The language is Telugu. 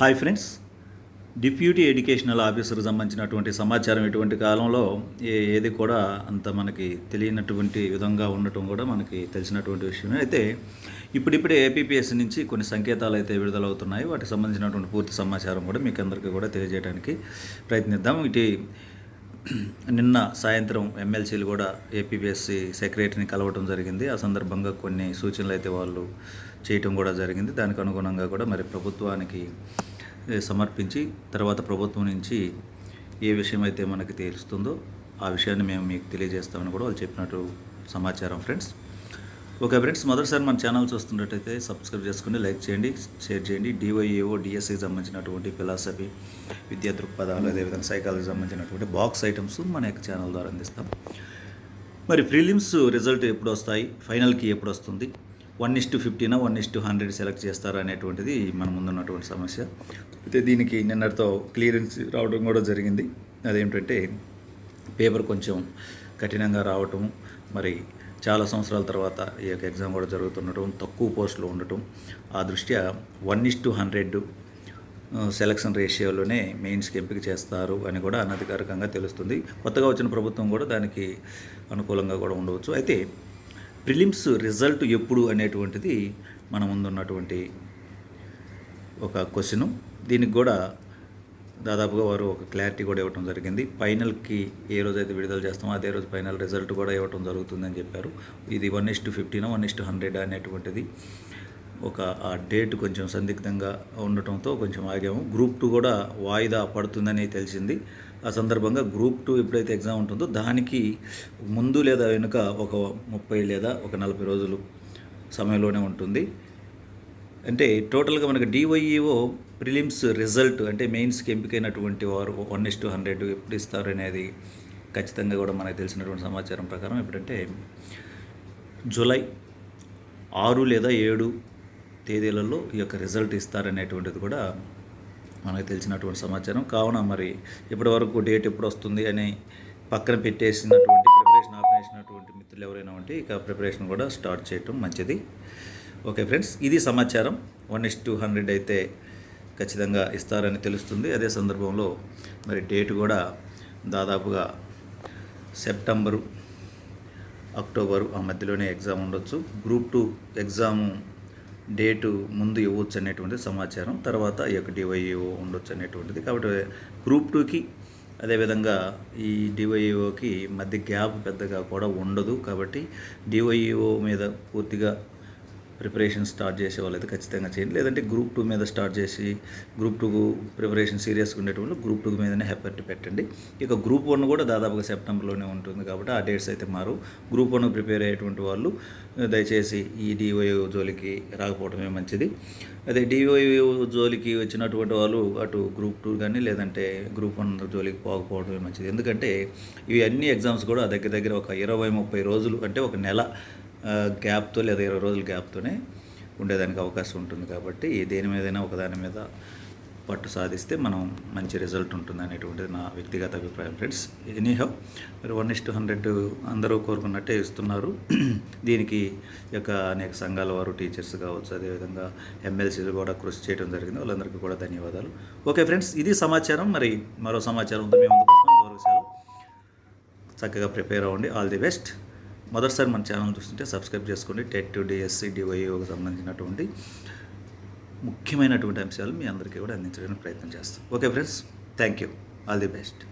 Hi friends. డిప్యూటీ ఎడ్యుకేషనల్ ఆఫీసర్కి సంబంధించినటువంటి సమాచారం ఇటువంటి కాలంలో ఏ ఏది కూడా అంత మనకి తెలియనటువంటి విధంగా ఉండటం కూడా మనకి తెలిసినటువంటి విషయమే. అయితే ఇప్పుడిప్పుడే ఏపీపీఎస్సీ నుంచి కొన్ని సంకేతాలు అయితే విడుదలవుతున్నాయి. వాటికి సంబంధించినటువంటి పూర్తి సమాచారం కూడా మీకు అందరికీ కూడా తెలియజేయడానికి ప్రయత్నిద్దాం. ఇటు నిన్న సాయంత్రం ఎమ్మెల్సీలు కూడా ఏపీపీఎస్సీ సెక్రటరీని కలవటం జరిగింది. ఆ సందర్భంగా కొన్ని సూచనలు అయితే వాళ్ళు చేయటం కూడా జరిగింది. దానికి అనుగుణంగా కూడా మరి ప్రభుత్వానికి సమర్పించి తర్వాత ప్రభుత్వం నుంచి ఏ విషయం అయితే మనకి తెలుస్తుందో ఆ విషయాన్ని మేము మీకు తెలియజేస్తామని కూడా వాళ్ళు చెప్పినట్టు సమాచారం ఫ్రెండ్స్. ఓకే ఫ్రెండ్స్ మొదటిసారి మన ఛానల్ చూస్తున్నట్టయితే సబ్స్క్రైబ్ చేసుకుని లైక్ చేయండి షేర్ చేయండి. డివైఏఓ డిఎస్సికి సంబంధించినటువంటి ఫిలాసఫీ విద్యా దృక్పథాలు అదేవిధంగా సైకాలజీకి సంబంధించినటువంటి బాక్స్ ఐటమ్స్ మన యొక్క ఛానల్ ద్వారా అందిస్తాం. మరి ప్రీలిమ్స్ రిజల్ట్ ఎప్పుడు వస్తాయి? ఫైనల్కి ఎప్పుడు వస్తుంది? One is to ఫిఫ్టీనా one is to hundred select చేస్తారా అనేటువంటిది మన ముందున్నటువంటి సమస్య. అయితే దీనికి నిన్నటితో క్లియరెన్స్ రావడం కూడా జరిగింది. అదేమిటంటే పేపర్ కొంచెం కఠినంగా రావటం మరి చాలా సంవత్సరాల తర్వాత ఈ యొక్క ఎగ్జామ్ కూడా జరుగుతుండటం తక్కువ పోస్టులు ఉండటం. ఆ దృష్ట్యా one is to hundred selection రేషియోలోనే మెయిన్స్కి ఎంపిక చేస్తారు అని కూడా అనధికారికంగా తెలుస్తుంది. కొత్తగా వచ్చిన ప్రభుత్వం కూడా దానికి అనుకూలంగా కూడా ఉండవచ్చు. అయితే ప్రిలిమ్స్ రిజల్ట్ ఎప్పుడు అనేటువంటిది మన ముందున్నటువంటి ఒక క్వశ్చను. దీనికి కూడా దాదాపుగా వారు ఒక క్లారిటీ కూడా ఇవ్వటం జరిగింది. ఫైనల్కి ఏ రోజు అయితే విడుదల చేస్తామో అదే రోజు ఫైనల్ రిజల్ట్ కూడా ఇవ్వటం జరుగుతుందని చెప్పారు. ఇది one is to fifteen one is to hundred అనేటువంటిది ఒక ఆ డేట్ కొంచెం సందిగ్ధంగా ఉండటంతో కొంచెం ఆగాము. గ్రూప్ టూ కూడా వాయిదా పడుతుందని తెలిసింది. ఆ సందర్భంగా గ్రూప్ టూ ఎప్పుడైతే ఎగ్జామ్ ఉంటుందో దానికి ముందు లేదా వెనుక ఒక ముప్పై లేదా ఒక నలభై రోజులు సమయంలోనే ఉంటుంది. అంటే టోటల్గా మనకి డివైఈఓ ప్రిలిమ్స్ రిజల్ట్ అంటే మెయిన్స్కి ఎంపికైనటువంటి వారు వన్ ఇస్ టు హండ్రెడ్ ఎప్పుడు ఇస్తారు అనేది ఖచ్చితంగా కూడా మనకు తెలిసినటువంటి సమాచారం ప్రకారం ఎప్పుడంటే జూలై ఆరు లేదా ఏడు తేదీలలో ఈ యొక్క రిజల్ట్ ఇస్తారనేటువంటిది కూడా మనకు తెలిసినటువంటి సమాచారం. కావున మరి ఇప్పటి వరకు డేట్ ఎప్పుడు వస్తుంది అని పక్కన పెట్టేసినటువంటి ప్రిపరేషన్ ఆపేసినటువంటి మిత్రులు ఎవరైనా ఉంటే ఇక ప్రిపరేషన్ కూడా స్టార్ట్ చేయటం మంచిది. ఓకే ఫ్రెండ్స్ ఇది సమాచారం. వన్ ఇస్ టూ హండ్రెడ్ అయితే ఖచ్చితంగా ఇస్తారని తెలుస్తుంది. అదే సందర్భంలో మరి డేట్ కూడా దాదాపుగా సెప్టెంబరు అక్టోబరు ఆ మధ్యలోనే ఎగ్జామ్ ఉండొచ్చు. గ్రూప్ టూ ఎగ్జాము డేటు ముందు ఇవ్వచ్చు అనేటువంటి సమాచారం తర్వాత ఈ యొక్క డివైఓ ఉండొచ్చు అనేటువంటిది. కాబట్టి గ్రూప్ టూకి అదేవిధంగా ఈ డివైఓకి మధ్య గ్యాప్ పెద్దగా కూడా ఉండదు. కాబట్టి డివైఓ మీద పూర్తిగా ప్రిపరేషన్ స్టార్ట్ చేసే వాళ్ళైతే ఖచ్చితంగా చేయండి. లేదంటే గ్రూప్ టూ మీద స్టార్ట్ చేసి గ్రూప్ టూ ప్రిపరేషన్ సీరియస్గా ఉండేటప్పుడు గ్రూప్ టూ మీదనే హెపర్ట్ పెట్టండి. ఇక గ్రూప్ వన్ కూడా దాదాపుగా సెప్టెంబర్లోనే ఉంటుంది కాబట్టి ఆ డేట్స్ అయితే మారు. గ్రూప్ వన్ ప్రిపేర్ అయ్యేటువంటి వాళ్ళు దయచేసి ఈ డివైఓ జోలికి రాకపోవడమే మంచిది. అదే డివైఓ జోలికి వచ్చినటువంటి వాళ్ళు అటు గ్రూప్ టూ కానీ లేదంటే గ్రూప్ వన్ జోలికి పోకపోవడమే మంచిది. ఎందుకంటే ఇవి అన్ని ఎగ్జామ్స్ కూడా దగ్గర దగ్గర ఒక ఇరవై ముప్పై రోజులు అంటే ఒక నెల గ్యాప్తో లేదా ఇరవై రోజుల గ్యాప్తోనే ఉండేదానికి అవకాశం ఉంటుంది కాబట్టి దేని మీదైనా ఒకదాని మీద పట్టు సాధిస్తే మనం మంచి రిజల్ట్ ఉంటుంది అనేటువంటిది నా వ్యక్తిగత అభిప్రాయం ఫ్రెండ్స్. ఎనీహౌ మరి వన్ ఇస్ టు హండ్రెడ్ అందరూ కోరుకున్నట్టే ఇస్తున్నారు. దీనికి యొక్క అనేక సంఘాల వారు టీచర్స్ కావచ్చు అదేవిధంగా ఎమ్మెల్సీలు కూడా కృషి చేయడం జరిగింది. వాళ్ళందరికీ కూడా ధన్యవాదాలు. ఓకే ఫ్రెండ్స్ ఇది సమాచారం. మరి మరో సమాచారంతో మేము చక్కగా ప్రిపేర్ అవ్వండి. All the best. మొదటిసారి మన ఛానల్ చూస్తుంటే సబ్స్క్రైబ్ చేసుకోండి. టెట్ డిఎస్సి డివైఓకి సంబంధించినటువంటి ముఖ్యమైనటువంటి అంశాలు మీ అందరికీ కూడా అందించడానికి ప్రయత్నం చేస్తాం. Okay friends thank you all the best.